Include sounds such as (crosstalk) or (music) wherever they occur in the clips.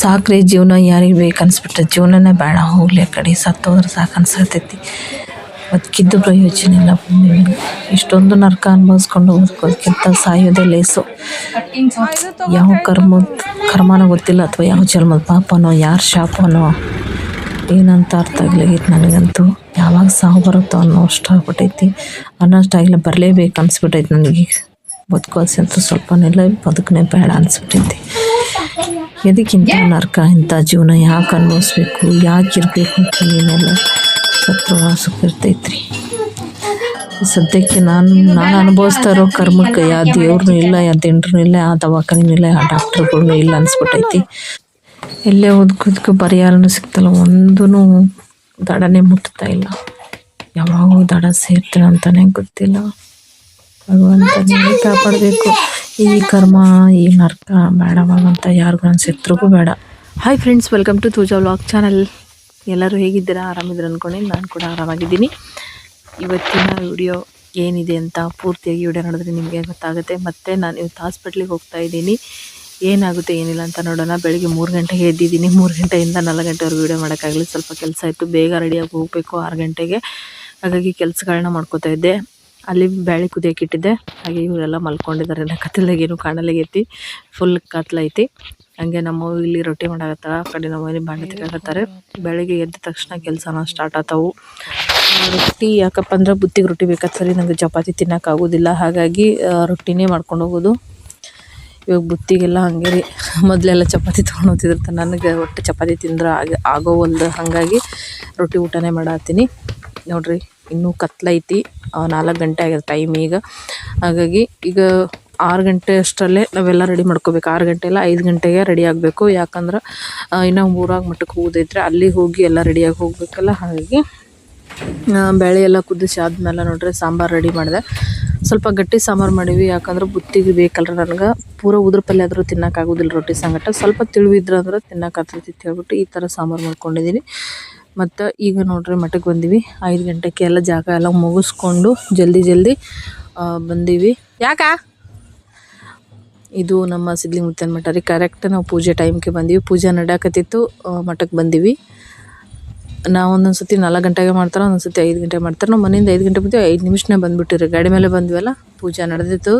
ಸಾಕ್ರಿ ಜೀವನ ಯಾರಿಗೆ ಬೇಕು ಅನ್ಸ್ಬಿಟ್ರೆ ಜೀವನನೇ ಬೇಡ. ಹೋಗ್ಲಿ ಆ ಕಡೆ, ಸತ್ತೋದ್ರೆ ಸಾಕು ಅನ್ಸತೈತಿ ಬದುಕಿದ್ದು ಪ್ರಯೋಜನ ಇಲ್ಲ ಇಷ್ಟೊಂದು ನರಕ ಅನುಭವಿಸ್ಕೊಂಡು ಹೋಗೋದಕ್ಕಿಂತ ಸಾಯೋದೇ ಲೇಸು. ಯಾವ ಕರ್ಮ, ಕರ್ಮನೋ ಗೊತ್ತಿಲ್ಲ ಅಥವಾ ಯಾವ ಜನ್ಮದ ಪಾಪನೋ ಯಾರ ಶಾಪನೋ ಏನಂತ ಅರ್ಥ ಆಗ್ಲಾಗೈತೆ ನನಗಂತೂ. ಯಾವಾಗ ಸಾವು ಬರುತ್ತೋ ಅನ್ನೋ ಅಷ್ಟು ಆಗ್ಬಿಟ್ಟೈತಿ. ಅನ್ನೋಷ್ಟಾಗಿಲ್ಲ ಬರಲೇಬೇಕು ಅನ್ಸ್ಬಿಟ್ಟೈತಿ ನನಗೆ. ಬದುಕೋಸಿ ಅಂತ ಸ್ವಲ್ಪನೆಲ್ಲ ಬದುಕನೇ ಬೇಡ ಅನ್ಸ್ಬಿಟ್ಟೈತಿ. ಎದಕ್ಕಿಂತ ನರಕ ಇಂಥ ಜೀವನ ಯಾಕೆ ಅನುಭವಿಸ್ಬೇಕು? ಯಾಕೆ ಇರಬೇಕು ಅಂತ ಸುಖ ಇರ್ತೈತ್ರಿ. ಸದ್ಯಕ್ಕೆ ನಾನು ನಾನು ಅನುಭವಿಸ್ತಾ ಇರೋ ಕರ್ಮಕ್ಕೆ ಯಾವ ದೇವ್ರನ್ನೂ ಇಲ್ಲ ಯಾವ ದಿಂಡ್ರೂ ಇಲ್ಲ ಯಾವ ದವಾಖಾನಿನೂ ಇಲ್ಲ ಯಾವ ಡಾಕ್ಟ್ರುಗಳ್ನೂ ಇಲ್ಲ ಅನಿಸ್ಬಿಟ್ಟೈತಿ. ಎಲ್ಲೇ ಓದ್ಕೋದಕ್ಕೆ ಪರಿಹಾರನೂ ಸಿಗ್ತಲ್ಲ ಒಂದೂ ದಡನೇ ಮುಟ್ತಾ ಇಲ್ಲ. ಯಾವಾಗೂ ದಡ ಸೇರ್ತೀನಿ ಅಂತಲೇ ಗೊತ್ತಿಲ್ಲ. ಭಗವಂತನೇ ಕಾಪಾಡಬೇಕು. ಈ ಕರ್ಮ, ಈ ನರ್ಕ ಬೇಡವಾಗಂತ ಯಾರಿಗೂ ಅನ್ಸಿತ್ರಿಗೂ ಬೇಡ. ಹಾಯ್ ಫ್ರೆಂಡ್ಸ್ ವೆಲ್ಕಮ್ ಟು ತೂಜಾ ವ್ಲಾಗ್ ಚಾನಲ್ ಎಲ್ಲರೂ ಹೇಗಿದ್ದೀರಾ? ಆರಾಮಿದ್ರು ಅಂದ್ಕೊಂಡು ನಾನು ಕೂಡ ಆರಾಮಾಗಿದ್ದೀನಿ. ಇವತ್ತಿನ ವಿಡಿಯೋ ಏನಿದೆ ಅಂತ ಪೂರ್ತಿಯಾಗಿ ವಿಡಿಯೋ ನೋಡಿದ್ರೆ ನಿಮಗೆ ಗೊತ್ತಾಗುತ್ತೆ. ಮತ್ತು ನಾನು ಇವತ್ತು ಹಾಸ್ಪಿಟ್ಲಿಗೆ ಹೋಗ್ತಾ ಇದ್ದೀನಿ. ಏನಾಗುತ್ತೆ, ಏನಿಲ್ಲ ಅಂತ ನೋಡೋಣ. ಬೆಳಿಗ್ಗೆ ಮೂರು ಗಂಟೆಗೆ ಎದ್ದಿದ್ದೀನಿ. ಮೂರು ಗಂಟೆಯಿಂದ ನಾಲ್ಕು ಗಂಟೆವರೆಗೂ ವಿಡಿಯೋ ಮಾಡೋಕ್ಕಾಗಲಿ ಸ್ವಲ್ಪ ಕೆಲಸ ಇತ್ತು. ಬೇಗ ರೆಡಿಯಾಗಿ ಹೋಗಬೇಕು ಆರು ಗಂಟೆಗೆ. ಹಾಗಾಗಿ ಕೆಲಸಗಳನ್ನ ಮಾಡ್ಕೋತಾ ಇದ್ದೆ. ಅಲ್ಲಿ ಬ್ಯಾಳಿ ಕುದಿಯಕ್ಕೆ ಇಟ್ಟಿದ್ದೆ. ಹಾಗೆ ಇವರೆಲ್ಲ ಮಲ್ಕೊಂಡಿದ್ದಾರೆ. ನಾ ಕತ್ತಲಾಗೇನು ಕಾಣಲಾಗೈತಿ. ಫುಲ್ ಕತ್ಲೈತಿ ಹಂಗೆ ನಮ್ಮ ಇಲ್ಲಿ ರೊಟ್ಟಿ ಮಾಡಾಕತ್ತಾರ ಆ ಕಡೆ ನಮ್ಮ ಬಾಂಡೆ ತಿರ್ಗಾಕತ್ತಾರೆ ಬೆಳಗ್ಗೆ ಎದ್ದ ತಕ್ಷಣ ಕೆಲಸನ ಸ್ಟಾರ್ಟ್ ಆತಾವು. ರೊಟ್ಟಿ ಯಾಕಪ್ಪ ಅಂದ್ರೆ ಬುತ್ತಿಗೆ ರೊಟ್ಟಿ ಬೇಕಾದ ಸರಿ, ನಂಗೆ ಚಪಾತಿ ತಿನ್ನೋಕ್ಕಾಗೋದಿಲ್ಲ ಹಾಗಾಗಿ ರೊಟ್ಟಿನೇ ಮಾಡ್ಕೊಂಡು ಹೋಗೋದು. ಇವಾಗ ಬುತ್ತಿಗೆಲ್ಲ ಹಂಗೆ ರೀ. (laughs) ಮೊದಲೆಲ್ಲ ಚಪಾತಿ ತೊಗೊಂಡು ಹೋಗ್ತಿದ್ರು ನನಗೆ ಒಟ್ಟು ಚಪಾತಿ ತಿಂದ್ರೆ ಆಗ ಆಗೋವಲ್ದು. ಹಾಗಾಗಿ ರೊಟ್ಟಿ ಊಟನೇ ಮಾಡತ್ತೀನಿ. ನೋಡ್ರಿ, ಇನ್ನೂ ಕತ್ಲೈತಿ. ನಾಲ್ಕು ಗಂಟೆ ಆಗಿದೆ ಟೈಮ್ ಈಗ. ಹಾಗಾಗಿ ಈಗ ಆರು ಗಂಟೆ ಅಷ್ಟರಲ್ಲೇ ನಾವೆಲ್ಲ ರೆಡಿ ಮಾಡ್ಕೋಬೇಕು. ಆರು ಗಂಟೆ ಇಲ್ಲ, ಐದು ಗಂಟೆಗೆ ರೆಡಿ ಆಗಬೇಕು. ಯಾಕಂದ್ರೆ ಇನ್ನು ಊರಾಗ ಮಟ್ಟಕ್ಕೆ ಹೋಗೋದೈತ್ರಿ. ಅಲ್ಲಿ ಹೋಗಿ ಎಲ್ಲ ರೆಡಿಯಾಗಿ ಹೋಗ್ಬೇಕಲ್ಲ. ಹಾಗಾಗಿ ಬೇಳೆ ಎಲ್ಲ ಕುದಿಸಿ ಆದ್ಮೇಲೆ ನೋಡ್ರಿ ಸಾಂಬಾರು ರೆಡಿ ಮಾಡಿದೆ. ಸ್ವಲ್ಪ ಗಟ್ಟಿ ಸಾಂಬಾರು ಮಾಡೀವಿ. ಯಾಕಂದ್ರೆ ಬುತ್ತಿಗೆ ಬೇಕಲ್ರಿ ನನಗೆ. ಪೂರ ಉದ್ರ ಪಲ್ಯ ಆದರೂ ತಿನ್ನೋಕ್ಕಾಗೋದಿಲ್ಲ ರೊಟ್ಟಿ ಸಂಗಟ. ಸ್ವಲ್ಪ ತಿಳಿವಿದ್ರೆ ಅಂದ್ರೆ ತಿನ್ನೋಕ್ಕಾಗ್ತೈತಿ ಹೇಳ್ಬಿಟ್ಟು ಈ ಥರ ಸಾಂಬಾರು ಮಾಡ್ಕೊಂಡಿದ್ದೀನಿ ಮತ್ತು ಈಗ ನೋಡ್ರಿ ಮಠಕ್ಕೆ ಬಂದೀವಿ. ಐದು ಗಂಟೆಗೆ ಎಲ್ಲ ಜಾಗ ಎಲ್ಲ ಮುಗಿಸ್ಕೊಂಡು ಜಲ್ದಿ ಜಲ್ದಿ ಬಂದೀವಿ. ಯಾಕ? ಇದು ನಮ್ಮ ಸಿದ್ಲಿಂಗ ಮುತ್ತನ ಮಠ ರೀ. ಕರೆಕ್ಟ್ ನಾವು ಪೂಜೆ ಟೈಮ್ಗೆ ಬಂದೀವಿ. ಪೂಜೆ ನಡ್ಯಾಕತ್ತಿತ್ತು ಮಠಕ್ಕೆ ಬಂದೀವಿ. ನಾವು ಒಂದೊಂದು ಸತಿ ನಾಲ್ಕು ಗಂಟೆಗೆ ಮಾಡ್ತಾರೆ ಒಂದೊಂದು ಸತಿ ಐದು ಗಂಟೆಗೆ ಮಾಡ್ತಾರೆ. ನಾವು ಮನೆಯಿಂದ ಐದು ಗಂಟೆ ಬಂದು ಐದು ನಿಮಿಷನೇ ಬಂದುಬಿಟ್ಟಿರಿ. ಗಾಡಿ ಮೇಲೆ ಬಂದ್ವಲ್ಲ, ಪೂಜೆ ನಡೆದಿತ್ತು.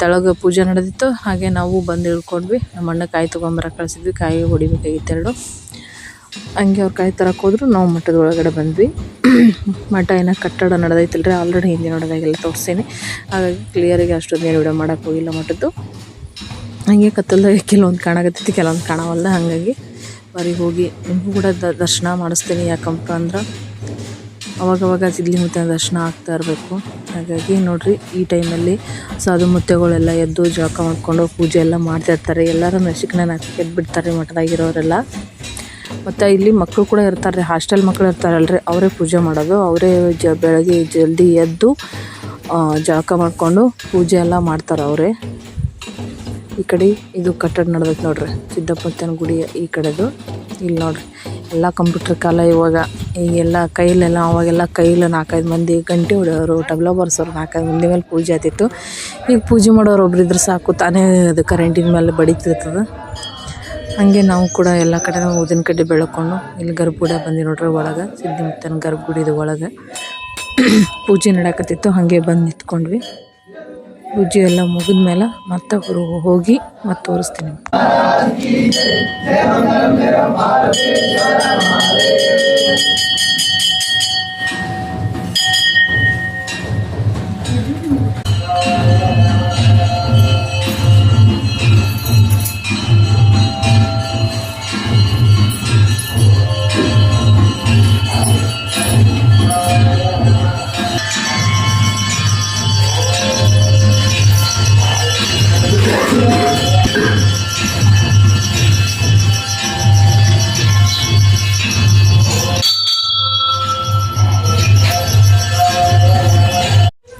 ತೆಳಗೆ ಪೂಜೆ ನಡೆದಿತ್ತು. ಹಾಗೆ ನಾವು ಬಂದು ಇಳ್ಕೊಂಡ್ವಿ ನಮ್ಮ ಅಣ್ಣ ಕಾಯಿ ತೊಗೊಂಬರಕ್ಕೆ ಕಳಿಸಿದ್ವಿ. ಕಾಯಿ ಹೊಡಿಬೇಕಾಗಿತ್ತು ಎರಡು. ಹಂಗೆ ಅವ್ರು ಕಾಯಿ ತರಕ್ಕೆ ಹೋದ್ರು ನಾವು ಮಠದ ಒಳಗಡೆ ಬಂದ್ವಿ. ಮಠ ಏನೋ ಕಟ್ಟಡ ನಡೆದೈತಲ್ರಿ ಆಲ್ರೆಡಿ ಹಿಂದಿ ನೋಡೋದಾಗೆಲ್ಲ ತೋರಿಸ್ತೀನಿ ಹಾಗಾಗಿ ಕ್ಲಿಯರಿಗೆ ಅಷ್ಟೊಂದು ಏನು ವಿಡಿಯೋ ಮಾಡೋಕ್ಕೆ ಹೋಗಿಲ್ಲ ಮಠದ್ದು. ಹಂಗೆ ಕತ್ತಲ್ದಾಗ ಕೆಲವೊಂದು ಕಾಣಕತ್ತೈತಿ, ಕೆಲವೊಂದು ಕಾಣವಲ್ಲ ಹಾಗಾಗಿ ಬರೀ ಹೋಗಿ ನಿಮಗೂ ಕೂಡ ದರ್ಶನ ಮಾಡಿಸ್ತೀನಿ. ಯಾಕಪ್ಪ ಅಂದ್ರೆ ಅವಾಗವಾಗ ಮುತ್ತಿನ ದರ್ಶನ ಆಗ್ತಾ ಇರಬೇಕು. ಹಾಗಾಗಿ ನೋಡಿರಿ, ಈ ಟೈಮಲ್ಲಿ ಸಾಧು ಮುತ್ತೆಗಳೆಲ್ಲ ಎದ್ದು ಜಳಕ ಮಾಡ್ಕೊಂಡು ಪೂಜೆ ಎಲ್ಲ ಮಾಡ್ತಾ ಇರ್ತಾರೆ. ಎಲ್ಲರೂ ಮೆಸಿಕ್ನ ಹಾಕಿ ಮಠದಾಗಿರೋರೆಲ್ಲ. ಮತ್ತು ಇಲ್ಲಿ ಮಕ್ಕಳು ಕೂಡ ಇರ್ತಾರೆ ಹಾಸ್ಟೆಲ್ ಮಕ್ಕಳು ಇರ್ತಾರಲ್ರಿ, ಅವರೇ ಪೂಜೆ ಮಾಡೋದು, ಅವರೇ ಜ ಬೆಳಗ್ಗೆ ಜಲ್ದಿ ಎದ್ದು ಜಳಕ ಮಾಡಿಕೊಂಡು ಪೂಜೆ ಎಲ್ಲ ಮಾಡ್ತಾರೆ ಅವರೇ. ಈ ಕಡೆ ಇದು ಕಟ್ಟಡ ನಡ್ದೈತೆ ನೋಡ್ರಿ, ಸಿದ್ದಪ್ಪನ ಗುಡಿ ಈ ಕಡೆದು, ಇಲ್ಲಿ ನೋಡ್ರಿ, ಎಲ್ಲ ಕಂಪ್ಯೂಟರ್ ಕಾಲ ಇವಾಗ ಈಗೆಲ್ಲ ಕೈಲೆಲ್ಲ, ಅವಾಗೆಲ್ಲ ಕೈಲಿ ನಾಲ್ಕೈದು ಮಂದಿ ಗಂಟೆ ಹೊಡೆಯೋರು ತಬಲ ಬರ್ಸೋರು, ನಾಲ್ಕೈದು ಮಂದಿ ಮೇಲೆ ಪೂಜೆ ಆತಿತ್ತು. ಈಗ ಪೂಜೆ ಮಾಡೋರು ಒಬ್ರು ಇದ್ರೆ ಸಾಕು, ತಾನೇ ಅದು ಕರೆಂಟಿನ ಮೇಲೆ ಬಡಿತಿರ್ತದೆ. ಹಾಗೆ ನಾವು ಕೂಡ ಎಲ್ಲ ಕಡೆ ಊದಿನ ಕಡ್ಡಿ ಬೆಳ್ಕೊಂಡು ಇಲ್ಲಿ ಗರ್ಭಗುಡ ಬಂದಿ ನೋಡ್ರಿ ಒಳಗೆ ಸಿದ್ಧಿಮುತ್ತನ ಗರ್ಭಗುಡಿದು ಒಳಗೆ. (clears throat) ಪೂಜೆ ನಡಕತ್ತಿತ್ತು, ಹಾಗೆ ಬಂದು ನಿಂತ್ಕೊಂಡ್ವಿ. ಪೂಜೆ ಎಲ್ಲ ಮುಗಿದ್ಮೇಲೆ ಮತ್ತೆ ಅವರು ಹೋಗಿ ಮತ್ತೆ ತೋರಿಸ್ತೀನಿ.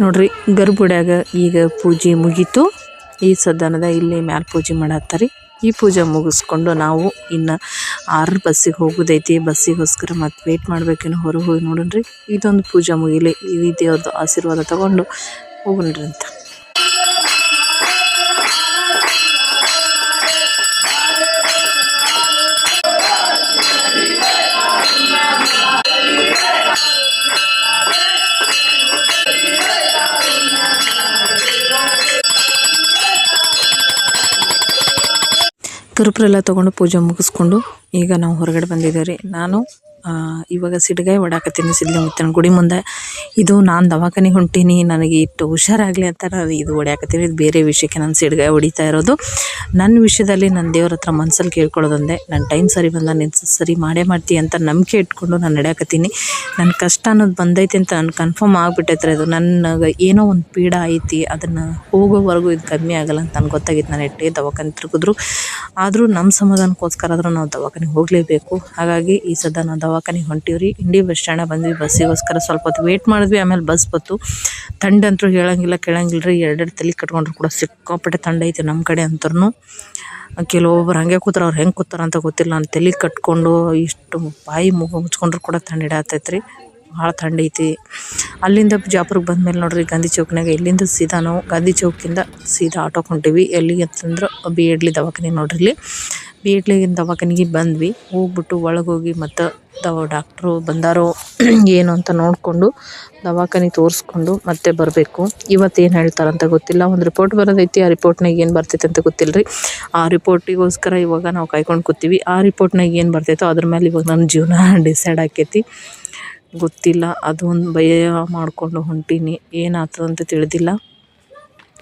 ನೋಡ್ರಿ, ಗರ್ಭುಡ್ಯಾಗ ಈಗ ಪೂಜೆ ಮುಗೀತು. ಈ ಸದನದ ಇಲ್ಲಿ ಮ್ಯಾಲ ಪೂಜೆ ಮಾಡತ್ತಾರಿ. ಈ ಪೂಜೆ ಮುಗಿಸ್ಕೊಂಡು ನಾವು ಇನ್ನು ಆರು ಬಸ್ಸಿಗೆ ಹೋಗೋದೈತಿ. ಬಸ್ಸಿಗೋಸ್ಕರ ಮತ್ತೆ ವೇಟ್ ಮಾಡ್ಬೇಕೇನೋ ಹೊರಗೆ ಹೋಗಿ ನೋಡೋಣ್ರಿ ಇದೊಂದು ಪೂಜೆ ಮುಗಿಲಿ. ಈ ದೇವ್ರದ್ದು ಆಶೀರ್ವಾದ ತಗೊಂಡು ಹೋಗೋಣ್ರಿ ಅಂತ. ಕರ್ಪೂರ ಎಲ್ಲ ತೊಗೊಂಡು ಪೂಜೆ ಮುಗಿಸ್ಕೊಂಡು ಈಗ ನಾವು ಹೊರಗಡೆ ಬಂದಿದ್ದೇವೆ ರೀ. ನಾನು ಇವಾಗ ಸಿಡ್ಗಾಯಿ ಹೊಡಾಕತ್ತೀನಿ ಸಿದ್ಲಿಂಗತ್ತನ ಗುಡಿ ಮುಂದೆ. ಇದು ನಾನು ದವಾಖಾನಿಗೆ ಹೊಂಟೀನಿ, ನನಗೆ ಇಟ್ಟು ಹುಷಾರಾಗಲಿ ಅಂತ ನಾನು ಇದು ಹೊಡ್ಯಾಕತ್ತೀನಿ ಇದು ಬೇರೆ ವಿಷಯಕ್ಕೆ ನಾನು ಸಿಡ್ಗಾಯಿ ಹೊಡಿತಾ ಇರೋದು. ನನ್ನ ವಿಷಯದಲ್ಲಿ ನನ್ನ ದೇವ್ರ ಹತ್ರ ಮನ್ಸಲ್ಲಿ ಕೇಳ್ಕೊಳ್ಳೋದೊಂದೇ ನನ್ನ ಟೈಮ್ ಸರಿ ಬಂದ, ನೀನು ಸರಿ ಮಾಡೇ ಮಾಡ್ತೀಯ ಅಂತ ನಂಬಿಕೆ ಇಟ್ಕೊಂಡು ನಾನು ನಡೆಯಾಕತ್ತೀನಿ. ನನ್ನ ಕಷ್ಟ ಅನ್ನೋದು ಬಂದೈತಿ ಅಂತ ನಾನು ಕನ್ಫರ್ಮ್ ಆಗಿಬಿಟ್ಟೈತ್ರಿ ಅದು. ನನಗೆ ಏನೋ ಒಂದು ಪೀಡ ಐತಿ, ಅದನ್ನು ಹೋಗೋವರೆಗೂ ಇದು ಕಮ್ಮಿ ಆಗಲ್ಲ ಅಂತ ನನಗೆ ಗೊತ್ತಾಗಿತ್ತು ನಾನು ಎಷ್ಟೇ ದವಾಖಾನೆ ತಿರುಗಿದ್ರು, ಆದರೂ ನಮ್ಮ ಸಮಾಧಾನಕ್ಕೋಸ್ಕರ ಆದರೂ ನಾವು ದವಾಖಾನೆಗೆ ಹೋಗಲೇಬೇಕು. ಹಾಗಾಗಿ ಈ ಸದ ನಾವು ದವಾಖಾನೆಗೆ ಹೊಂಟಿವ್ರಿ. ಇಂಡಿ ಬಸ್ ಸ್ಟ್ಯಾಂಡ ಬಂದ್ವಿ, ಬಸ್ಸಿಗೋಸ್ಕರ ಸ್ವಲ್ಪ ಹೊತ್ತು ವೇಟ್ ಮಾಡಿದ್ವಿ, ಆಮೇಲೆ ಬಸ್ ಬಂತು. ತಂಡ ಅಂತೂ ಹೇಳಂಗಿಲ್ಲ ಕೇಳಂಗಿಲ್ಲ ರೀ ಎರಡೆರಡು ತಲೆ ಕಟ್ಕೊಂಡ್ರು ಕೂಡ ಸಿಕ್ಕಾಪಟ್ಟೆ ತಂಡ ಐತೆ ನಮ್ಮ ಕಡೆ ಅಂತೂ ಕೆಲವೊಬ್ರು ಹಂಗೆ ಕೂತಾರ, ಅವ್ರು ಹೆಂಗೆ ಕೂತಾರ ಅಂತ ಗೊತ್ತಿಲ್ಲ. ನಾನು ತಲೆ ಕಟ್ಕೊಂಡು ಇಷ್ಟು ಬಾಯಿ ಮುಗ ಮುಚ್ಕೊಂಡ್ರು ಕೂಡ ತಂಡ ರೀ ಭಾಳ ತಂಡ ಐತಿ. ಅಲ್ಲಿಂದ ಬಿಜಾಪುರಕ್ಕೆ ಬಂದಮೇಲೆ ನೋಡ್ರಿ, ಗಾಂಧಿ ಚೌಕ್ನಾಗ ಇಲ್ಲಿಂದ ಸೀದಾ ನಾವು ಗಾಂಧಿ ಚೌಕಿಂದ ಸೀದಾ ಆಟೋಗೆ ಹೊಂಟೀವಿ. ಎಲ್ಲಿಗೆ ಅಂತಂದ್ರೆ, ಬಿ ಎಡ್ಲಿ ದವಾಖಾನೆ ನೋಡ್ರಿ ಇಲ್ಲಿ. ಬಿ ಎಡ್ಲಿಗಿನ ದವಾಖಾನಿಗೆ ಬಂದ್ವಿ. ಹೋಗ್ಬಿಟ್ಟು ಒಳಗೆ ಹೋಗಿ ಮತ್ತು ದವ ಡಾಕ್ಟ್ರು ಬಂದಾರೋ ಏನು ಅಂತ ನೋಡಿಕೊಂಡು ದವಾಖಾನೆ ತೋರಿಸ್ಕೊಂಡು ಮತ್ತೆ ಬರಬೇಕು. ಇವತ್ತು ಏನು ಹೇಳ್ತಾರಂತ ಗೊತ್ತಿಲ್ಲ. ಒಂದು ರಿಪೋರ್ಟ್ ಬರೋದೈತಿ, ಆ ರಿಪೋರ್ಟ್ನಾಗ ಏನು ಬರ್ತೈತೆ ಅಂತ ಗೊತ್ತಿಲ್ಲ ರೀ ಆ ರಿಪೋರ್ಟಿಗೋಸ್ಕರ ಇವಾಗ ನಾವು ಕಾಯ್ಕೊಂಡು ಕೂತೀವಿ. ಆ ರಿಪೋರ್ಟ್ನಾಗ ಏನು ಬರ್ತೈತೋ ಅದ್ರ ಮೇಲೆ ಇವಾಗ ನನ್ನ ಜೀವನ ಡಿಸೈಡ್ (laughs) ಆಕೈತಿ. ಗೊತ್ತಿಲ್ಲ. ಅದು ಒಂದು ಭಯ ಮಾಡಿಕೊಂಡು ಹೊಂಟೀನಿ. ಏನಾಗ್ತದಂತ ತಿಳಿದಿಲ್ಲ.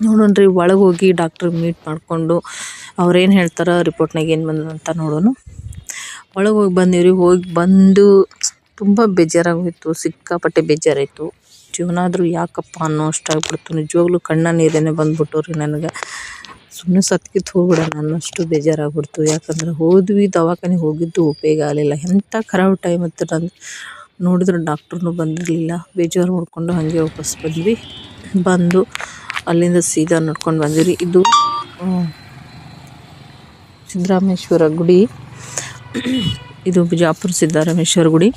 ನೋಡೋಣ ರೀ ಒಳಗೆ ಹೋಗಿ ಡಾಕ್ಟ್ರ್ ಮೀಟ್ ಮಾಡಿಕೊಂಡು ಅವ್ರೇನು ಹೇಳ್ತಾರೆ ರಿಪೋರ್ಟ್ನಾಗ ಏನು ಬಂದದಂತ ನೋಡೋಣ ಒಳಗೆ ಹೋಗಿ ಬಂದೀವ್ರಿ, ಹೋಗಿ ಬಂದು ತುಂಬ ಬೇಜಾರಾಗೋಯಿತು, ಸಿಕ್ಕಾಪಟ್ಟೆ ಬೇಜಾರಾಯಿತು. ಜೀವನ ಆದರೂ ಯಾಕಪ್ಪ ಅನ್ನೋ ಅಷ್ಟಾಗ್ಬಿಡ್ತು. ನಿಜವಾಗ್ಲೂ ಕಣ್ಣ ನೀರೇನೆ ಬಂದ್ಬಿಟ್ಟು ರೀ ನನಗೆ. ಸುಮ್ಮನೆ ಸತ್ಕಿತ್ತು ಹೋಗ್ಬಿಡೋಣ ಅನ್ನೋಷ್ಟು ಬೇಜಾರಾಗ್ಬಿಡ್ತು. ಯಾಕಂದ್ರೆ ಹೋದ್ವಿ ದವಾಖಾನೆ ಹೋಗಿದ್ದು ಉಪಯೋಗ ಆಗಲಿಲ್ಲ. ಎಂಥ ಖರಾಬ್ ಟೈಮ್ ಹತ್ತಿರ ನೋಡಿದ್ರು ಡಾಕ್ಟ್ರೂ ಬಂದಿರಲಿಲ್ಲ. ಬೇಜಾರು ನೋಡಿಕೊಂಡು ಹಾಗೆ ವಾಪಸ್ ಬಂದ್ವಿ. ಬಂದು ಅಲ್ಲಿಂದ ಸೀದಾ ನಡ್ಕೊಂಡು ಬಂದಿವಿ ಇದು ಸಿದ್ದರಾಮೇಶ್ವರ ಗುಡಿ. ಇದು ಬಿಜಾಪುರ ಸಿದ್ದರಾಮೇಶ್ವರ ಗುಡಿ.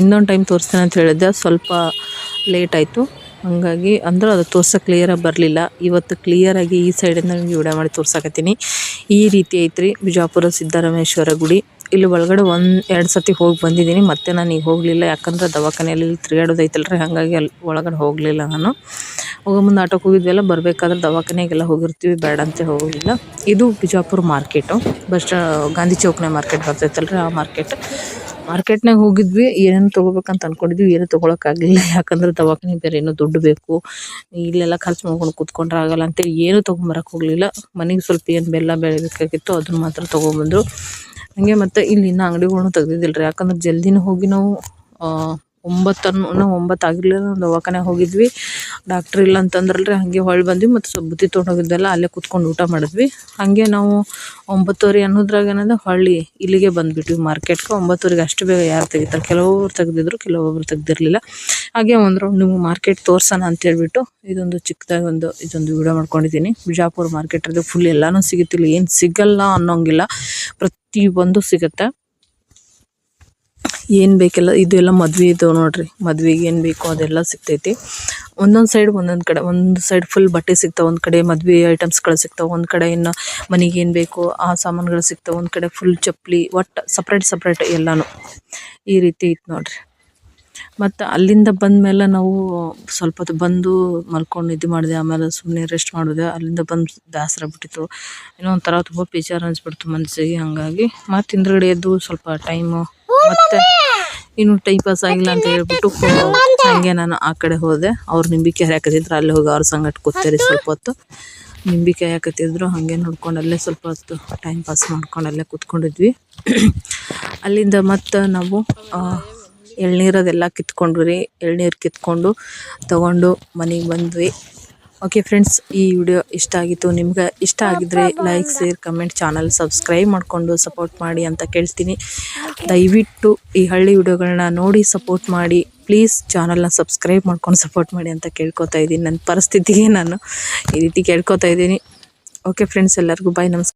ಇನ್ನೊಂದು ಟೈಮ್ ತೋರಿಸ್ತೇನೆ ಅಂತ ಹೇಳಿದ್ದೆ ಸ್ವಲ್ಪ ಲೇಟ್ ಆಯಿತು. ಹಾಗಾಗಿ ಅಂದ್ರೆ ಅದು ತೋರ್ಸೋಕೆ ಕ್ಲಿಯರಾಗಿ ಬರಲಿಲ್ಲ. ಇವತ್ತು ಕ್ಲಿಯರಾಗಿ ಈ ಸೈಡಿಂದ ನಿಮಗೆ ವಿಡಿಯೋ ಮಾಡಿ ತೋರ್ಸಕತ್ತೀನಿ. ಈ ರೀತಿ ಐತ್ರಿ ಬಿಜಾಪುರ ಸಿದ್ದರಾಮೇಶ್ವರ ಗುಡಿ. ಇಲ್ಲಿ ಒಳಗಡೆ ಒಂದು, ಎರಡು ಸತಿ ಹೋಗಿ ಬಂದಿದ್ದೀನಿ. ಮತ್ತೆ ನಾನು ಈಗ ಹೋಗಲಿಲ್ಲ. ಯಾಕಂದ್ರೆ ದವಾಖಾನೆಯಲ್ಲಿ ತಿರುಗಾಡೋದೈತಲ್ರಿ. ಹಾಗಾಗಿ ಅಲ್ಲಿ ಒಳಗಡೆ ಹೋಗಲಿಲ್ಲ ನಾನು. ಹೋಗೋ ಮುಂದೆ ಆಟೋಕ್ಕೆ ಹೋಗಿದ್ವಲ್ಲ, ಬರಬೇಕಾದ್ರೆ ದವಾಖಾನೆಗೆಲ್ಲ ಹೋಗಿರ್ತೀವಿ. ಬೇಡ ಅಂತ ಹೋಗಲಿಲ್ಲ. ಇದು ಬಿಜಾಪುರ ಮಾರ್ಕೆಟು. ಬಸ್ ಗಾಂಧಿ ಚೌಕ್ನ ಮಾರ್ಕೆಟ್ ಬರ್ತೈತಲ್ರಿ ಆ ಮಾರ್ಕೆಟ್. ಮಾರ್ಕೆಟ್ನಾಗ ಹೋಗಿದ್ವಿ. ಏನೇನು ತೊಗೋಬೇಕಂತ ಅಂದ್ಕೊಂಡಿದ್ವಿ ಏನು ತೊಗೊಳಕ್ಕಾಗಲಿಲ್ಲ. ಯಾಕಂದ್ರೆ ದವಾಖಾನೆ ಬೇರೆ ಏನೋ ದುಡ್ಡು ಬೇಕು. ಇಲ್ಲೆಲ್ಲ ಖರ್ಚು ಮಾಡ್ಕೊಂಡು ಕೂತ್ಕೊಂಡ್ರೆ ಆಗಲ್ಲ ಅಂತೇಳಿ ಏನೂ ತೊಗೊಂಬರಕ್ಕೆ ಹೋಗಲಿಲ್ಲ. ಮನೆಗೆ ಸ್ವಲ್ಪ ಏನು ಬೆಲ್ಲ ಬೆಳಿಬೇಕಾಗಿತ್ತು ಅದನ್ನ ಮಾತ್ರ ತೊಗೊಂಬಂದ್ರು. ಹಾಗೆ ಮತ್ತು ಇಲ್ಲಿ ಇನ್ನೂ ಅಂಗಡಿಗಳ್ನು ತೆಗ್ದಿದ್ದಿಲ್ಲ ರೀ ಯಾಕಂದ್ರೆ ಜಲ್ದಿನೇ ಹೋಗಿ ನಾವು ಒಂಬತ್ತನ್ನು ಒಂಬತ್ತು ಆಗಿರಲಿಲ್ಲ ದವಾಖಾನೆ ಹೋಗಿದ್ವಿ. ಡಾಕ್ಟ್ರ್ ಇಲ್ಲ ಅಂತಂದ್ರಲ್ರಿ, ಹಾಗೆ ಹೊಳ್ಳಿ ಬಂದ್ವಿ ಮತ್ತು ಸ್ವಲ್ಪ ಬುತ್ತಿ ತೊಗೊಂಡು ಹೋಗಿದ್ವಲ್ಲ ಅಲ್ಲೇ ಕೂತ್ಕೊಂಡು ಊಟ ಮಾಡಿದ್ವಿ. ಹಾಗೆ ನಾವು ಒಂಬತ್ತುವರೆ ಅನ್ನೋದ್ರಾಗ ಏನಂದ್ರೆ ಹೊಳ್ಳಿ ಇಲ್ಲಿಗೆ ಬಂದುಬಿಟ್ವಿ ಮಾರ್ಕೆಟ್ಗೆ. ಒಂಬತ್ತುವರೆಗೆ ಅಷ್ಟು ಬೇಗ ಯಾರು ತೆಗಿತಾರೆ? ಕೆಲವೊಬ್ರು ತೆಗೆದಿದ್ರು, ಕೆಲವೊಬ್ರು ತೆಗ್ದಿರಲಿಲ್ಲ. ಹಾಗೆ ಒಂದು ರೌಂಡ್ ನಿಮ್ಗೆ ಮಾರ್ಕೆಟ್ ತೋರ್ಸೋಣ ಅಂತ ಹೇಳ್ಬಿಟ್ಟು ಇದೊಂದು ಚಿಕ್ಕದಾಗಿ ಒಂದು, ಇದೊಂದು ವಿಡಿಯೋ ಮಾಡ್ಕೊಂಡಿದ್ದೀನಿ ಬಿಜಾಪುರ ಮಾರ್ಕೆಟ್ ಅದು ಫುಲ್ ಎಲ್ಲನೂ ಸಿಗುತ್ತಿಲ್ಲ, ಏನು ಸಿಗಲ್ಲ ಅನ್ನೋಂಗಿಲ್ಲ. ಪ್ರತಿಯೊಂದು ಸಿಗುತ್ತೆ. ಏನು ಬೇಕೆಲ್ಲ ಇದೆಲ್ಲ ಮದ್ವೆ ಇದಾವೆ ನೋಡ್ರಿ. ಮದ್ವೆಗೆ ಏನು ಬೇಕೋ ಅದೆಲ್ಲ ಸಿಗ್ತೈತಿ. ಒಂದೊಂದು ಸೈಡ್ ಒಂದೊಂದು ಕಡೆ ಒಂದು ಸೈಡ್ ಫುಲ್ ಬಟ್ಟೆ ಸಿಗ್ತಾವೆ. ಒಂದು ಕಡೆ ಮದ್ವೆ ಐಟಮ್ಸ್ಗಳು ಸಿಗ್ತಾವೆ. ಒಂದು ಕಡೆ ಇನ್ನು ಮನೆಗೆ ಏನು ಬೇಕೋ ಆ ಸಾಮಾನುಗಳು ಸಿಗ್ತಾವೆ. ಒಂದು ಕಡೆ ಫುಲ್ ಚಪ್ಪಲಿ, ಒಟ್ಟು ಸಪ್ರೇಟ್ ಸಪ್ರೇಟ್ ಎಲ್ಲನೂ ಈ ರೀತಿ ಇತ್ತು ನೋಡ್ರಿ. ಮತ್ತು ಅಲ್ಲಿಂದ ಬಂದಮೇಲೆ ನಾವು ಸ್ವಲ್ಪ ಹೊತ್ತು ಬಂದು ಮಲ್ಕೊಂಡು ನಿದ್ದೆ ಮಾಡಿದೆ, ಆಮೇಲೆ ಸುಮ್ಮನೆ ರೆಸ್ಟ್ ಮಾಡಿದೆ. ಅಲ್ಲಿಂದ ಬಂದು ಬೇಸರ ಬಿಟ್ಟಿತ್ತು. ಏನೋ ಒಂಥರ ತುಂಬ ಬೇಜಾರು ಅನಿಸ್ಬಿಡ್ತು ಮನಸ್ಸಿಗೆ ಹಾಗಾಗಿ. ಮತ್ತು ಹಿಂದ್ಗಡೆ ಎದ್ದು ಸ್ವಲ್ಪ ಟೈಮು ಮತ್ತು ಇನ್ನು ಟೈಮ್ ಪಾಸ್ ಆಗಿಲ್ಲ ಅಂತ ಹೇಳ್ಬಿಟ್ಟು ಹಾಗೆ ನಾನು ಆ ಕಡೆ ಹೋದೆ. ಅವ್ರು ನಿಂಬಿಕೆ ಹರಿಯಾಕತ್ತಿದ್ರು. ಅಲ್ಲಿ ಹೋಗಿ ಅವ್ರ ಸಂಗಟ ಕೂತೇರಿ ಸ್ವಲ್ಪ ಹೊತ್ತು. ನಿಂಬಿಕಾಯಿ ಹಾಕತ್ತಿದ್ರು ಹಾಗೆ ನೋಡ್ಕೊಂಡು ಅಲ್ಲೇ ಸ್ವಲ್ಪ ಹೊತ್ತು ಟೈಮ್ ಪಾಸ್ ಮಾಡ್ಕೊಂಡು ಅಲ್ಲೇ ಕೂತ್ಕೊಂಡಿದ್ವಿ. ಅಲ್ಲಿಂದ ಮತ್ತು ನಾವು ಎಳ್ನೀರದೆಲ್ಲ ಕಿತ್ಕೊಂಡ್ವಿ ರೀ. ಎಳ್ನೀರು ಕಿತ್ಕೊಂಡು ತಗೊಂಡು ಮನೆಗೆ ಬಂದ್ವಿ. ಓಕೆ ಫ್ರೆಂಡ್ಸ್ ಈ ವಿಡಿಯೋ ಇಷ್ಟ ಆಗಿತ್ತು, ನಿಮ್ಗೆ ಇಷ್ಟ ಆಗಿದ್ರೆ like share comment channel subscribe ಮಾಡಿಕೊಂಡು ಸಪೋರ್ಟ್ ಮಾಡಿ ಅಂತ ಕೇಳ್ತೀನಿ. ದಯವಿಟ್ಟು ಈ ಹಳ್ಳಿ ವಿಡಿಯೋಗಳನ್ನ ನೋಡಿ ಸಪೋರ್ಟ್ ಮಾಡಿ. ಪ್ಲೀಸ್ ಚಾನಲ್ನ ಸಬ್ಸ್ಕ್ರೈಬ್ ಮಾಡ್ಕೊಂಡು ಸಪೋರ್ಟ್ ಮಾಡಿ ಅಂತ ಕೇಳ್ಕೊತಾ ಇದ್ದೀನಿ ನನ್ನ ಪರಿಸ್ಥಿತಿಗೆ ನಾನು ಈ ರೀತಿ ಕೇಳ್ಕೊತಾ ಇದ್ದೀನಿ ಓಕೆ ಫ್ರೆಂಡ್ಸ್ ಎಲ್ಲರಿಗೂ ಬಾಯ್ ನಮಸ್ಕಾರ.